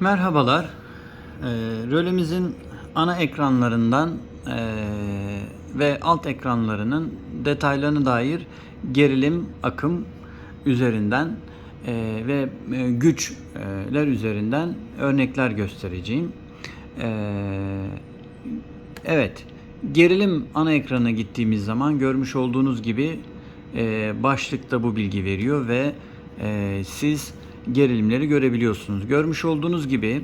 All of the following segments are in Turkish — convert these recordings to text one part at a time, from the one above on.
Merhabalar. Ee, rölemizin ana ekranlarından eee, ve alt ekranlarının detaylarına dair gerilim, akım üzerinden ve e, güçler üzerinden örnekler göstereceğim. Eee, evet, gerilim ana ekranına gittiğimiz zaman görmüş olduğunuz gibi eee, başlıkta bu bilgi veriyor ve eee, siz gerilimleri görebiliyorsunuz. Görmüş olduğunuz gibi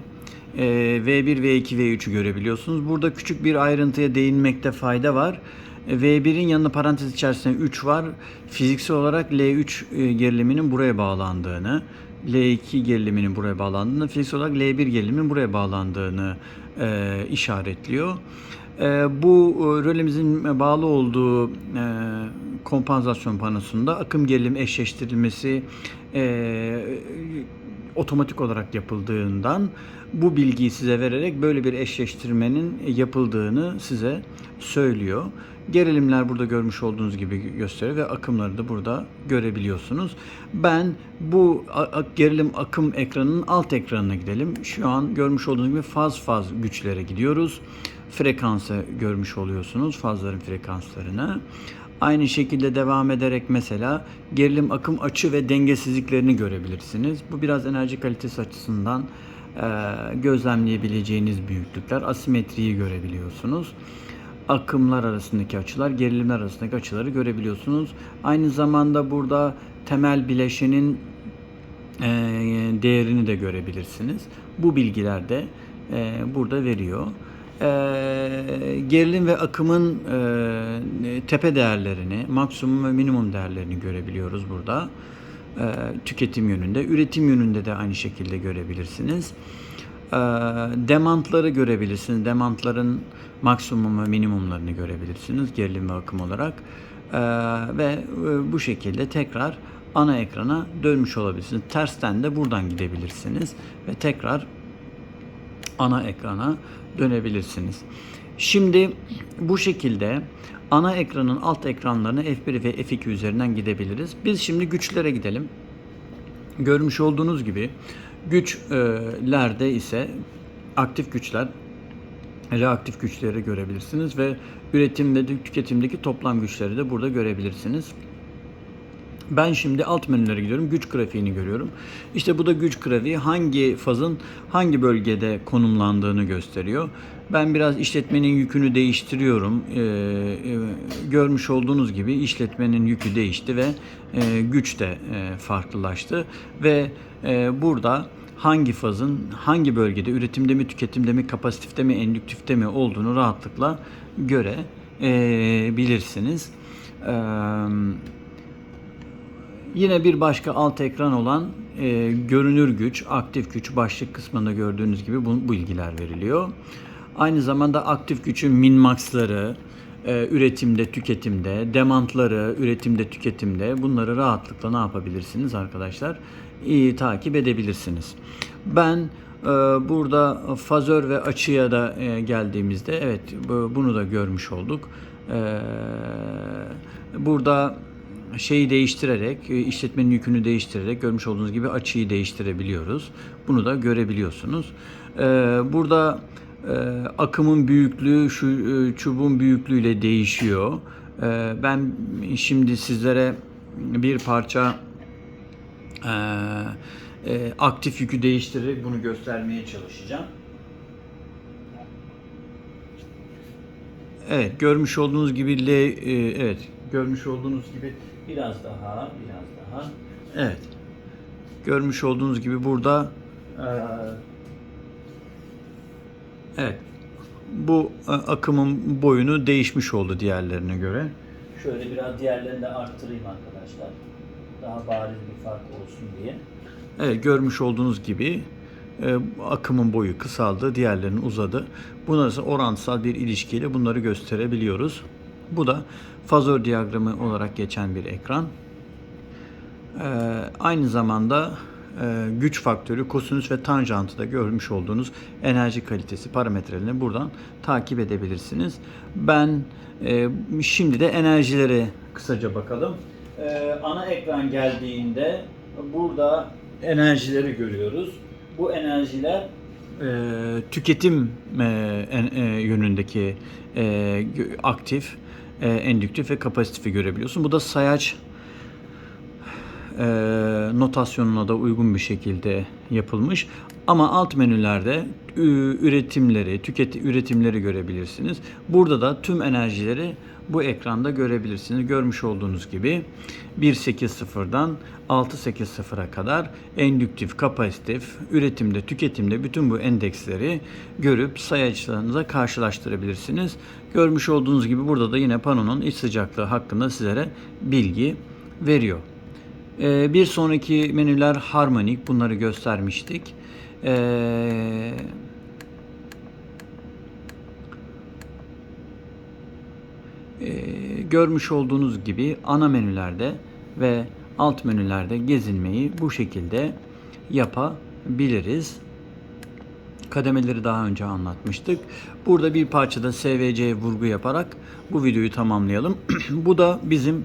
e, V1, V2, V3'ü görebiliyorsunuz. Burada küçük bir ayrıntıya değinmekte fayda var. E, V1'in yanına parantez içerisinde 3 var. Fiziksel olarak L3 e, geriliminin buraya bağlandığını, L2 geriliminin buraya bağlandığını, fiziksel olarak L1 geriliminin buraya bağlandığını e, işaretliyor. E, bu e, rölemizin bağlı olduğu e, kompansasyon panosunda akım gerilim eşleştirilmesi e, otomatik olarak yapıldığından bu bilgiyi size vererek böyle bir eşleştirmenin yapıldığını size söylüyor. Gerilimler burada görmüş olduğunuz gibi gösteriyor ve akımları da burada görebiliyorsunuz. Ben bu gerilim akım ekranının alt ekranına gidelim. Şu an görmüş olduğunuz gibi faz faz güçlere gidiyoruz. Frekansı görmüş oluyorsunuz fazların frekanslarını. Aynı şekilde devam ederek mesela gerilim akım açı ve dengesizliklerini görebilirsiniz. Bu biraz enerji kalitesi açısından gözlemleyebileceğiniz büyüklükler. Asimetriyi görebiliyorsunuz. Akımlar arasındaki açılar, gerilimler arasındaki açıları görebiliyorsunuz. Aynı zamanda burada temel bileşenin değerini de görebilirsiniz. Bu bilgiler de burada veriyor. E, gerilim ve akımın e, tepe değerlerini, maksimum ve minimum değerlerini görebiliyoruz burada. E, tüketim yönünde, üretim yönünde de aynı şekilde görebilirsiniz. E, demantları görebilirsiniz. Demantların maksimum ve minimumlarını görebilirsiniz gerilim ve akım olarak. E, ve e, bu şekilde tekrar ana ekrana dönmüş olabilirsiniz. Tersten de buradan gidebilirsiniz ve tekrar ana ekrana dönebilirsiniz. Şimdi bu şekilde ana ekranın alt ekranlarına F1 ve F2 üzerinden gidebiliriz. Biz şimdi güçlere gidelim. Görmüş olduğunuz gibi güçlerde ise aktif güçler reaktif güçleri görebilirsiniz ve üretimde de tüketimdeki toplam güçleri de burada görebilirsiniz. Ben şimdi alt menülere gidiyorum. Güç grafiğini görüyorum. İşte bu da güç grafiği hangi fazın hangi bölgede konumlandığını gösteriyor. Ben biraz işletmenin yükünü değiştiriyorum. Ee, e, görmüş olduğunuz gibi işletmenin yükü değişti ve e, güç de e, farklılaştı. Ve e, burada hangi fazın hangi bölgede üretimde mi, tüketimde mi, kapasitifte mi, endüktifte mi olduğunu rahatlıkla görebilirsiniz. Eee Yine bir başka alt ekran olan e, görünür güç, aktif güç başlık kısmında gördüğünüz gibi bu, bu bilgiler veriliyor. Aynı zamanda aktif gücün minmaxları, e, üretimde, tüketimde, demantları, üretimde, tüketimde bunları rahatlıkla ne yapabilirsiniz arkadaşlar? İyi takip edebilirsiniz. Ben e, burada fazör ve açıya da e, geldiğimizde evet bu, bunu da görmüş olduk. E, burada şeyi değiştirerek, e, işletmenin yükünü değiştirerek görmüş olduğunuz gibi açıyı değiştirebiliyoruz. Bunu da görebiliyorsunuz. Ee, Burada e, akımın büyüklüğü şu e, çubuğun büyüklüğüyle değişiyor. Ben şimdi sizlere bir parça e, e, aktif yükü değiştirerek bunu göstermeye çalışacağım. Evet, görmüş olduğunuz gibi L, e, evet, görmüş olduğunuz gibi biraz daha, biraz daha. Evet. Görmüş olduğunuz gibi burada e, evet bu akımın boyunu değişmiş oldu diğerlerine göre. Şöyle biraz diğerlerini de arttırayım arkadaşlar. Daha bariz bir fark olsun diye. Evet görmüş olduğunuz gibi e, akımın boyu kısaldı, diğerlerinin uzadı. Arasında orantısal bir ilişkiyle bunları gösterebiliyoruz. Bu da fazör diyagramı olarak geçen bir ekran. E, aynı zamanda e, güç faktörü, kosinüs ve tanjantı da görmüş olduğunuz enerji kalitesi parametrelerini buradan takip edebilirsiniz. Ben şimdi de enerjilere kısaca bakalım. Ana ekran geldiğinde burada enerjileri görüyoruz. Bu enerjiler e, tüketim e, e, yönündeki e, aktif, e, endüktif ve kapasitifi görebiliyorsun. Bu da sayaç e, notasyonuna da uygun bir şekilde yapılmış. Ama alt menülerde üretimleri, tüket üretimleri görebilirsiniz. Burada da tüm enerjileri bu ekranda görebilirsiniz. Görmüş olduğunuz gibi 1.8.0'dan 6.8.0'a kadar endüktif, kapasitif, üretimde, tüketimde bütün bu endeksleri görüp sayaçlarınıza karşılaştırabilirsiniz. Görmüş olduğunuz gibi burada da yine panonun iç sıcaklığı hakkında sizlere bilgi veriyor. Ee, bir sonraki menüler harmonik. Bunları göstermiştik. Ee, e, görmüş olduğunuz gibi ana menülerde ve alt menülerde gezinmeyi bu şekilde yapabiliriz. Kademeleri daha önce anlatmıştık. Burada bir parçada SVC'ye vurgu yaparak bu videoyu tamamlayalım. bu da bizim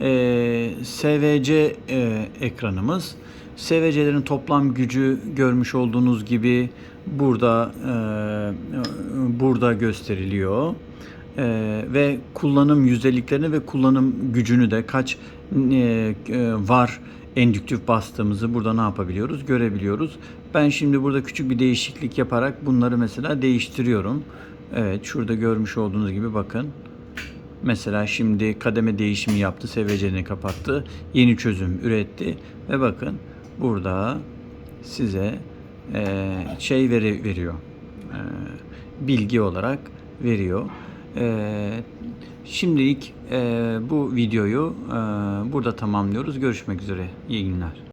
e, SVC e, ekranımız. SVC'lerin toplam gücü görmüş olduğunuz gibi burada e, burada gösteriliyor. E, ve kullanım yüzdeliklerini ve kullanım gücünü de kaç e, e, var endüktif bastığımızı burada ne yapabiliyoruz görebiliyoruz. Ben şimdi burada küçük bir değişiklik yaparak bunları mesela değiştiriyorum. Evet şurada görmüş olduğunuz gibi bakın. Mesela şimdi kademe değişimi yaptı, SVC'ni kapattı, yeni çözüm üretti ve bakın burada size e, şey veri veriyor, E, bilgi olarak veriyor. E, şimdilik e, bu videoyu e, burada tamamlıyoruz. Görüşmek üzere. İyi günler.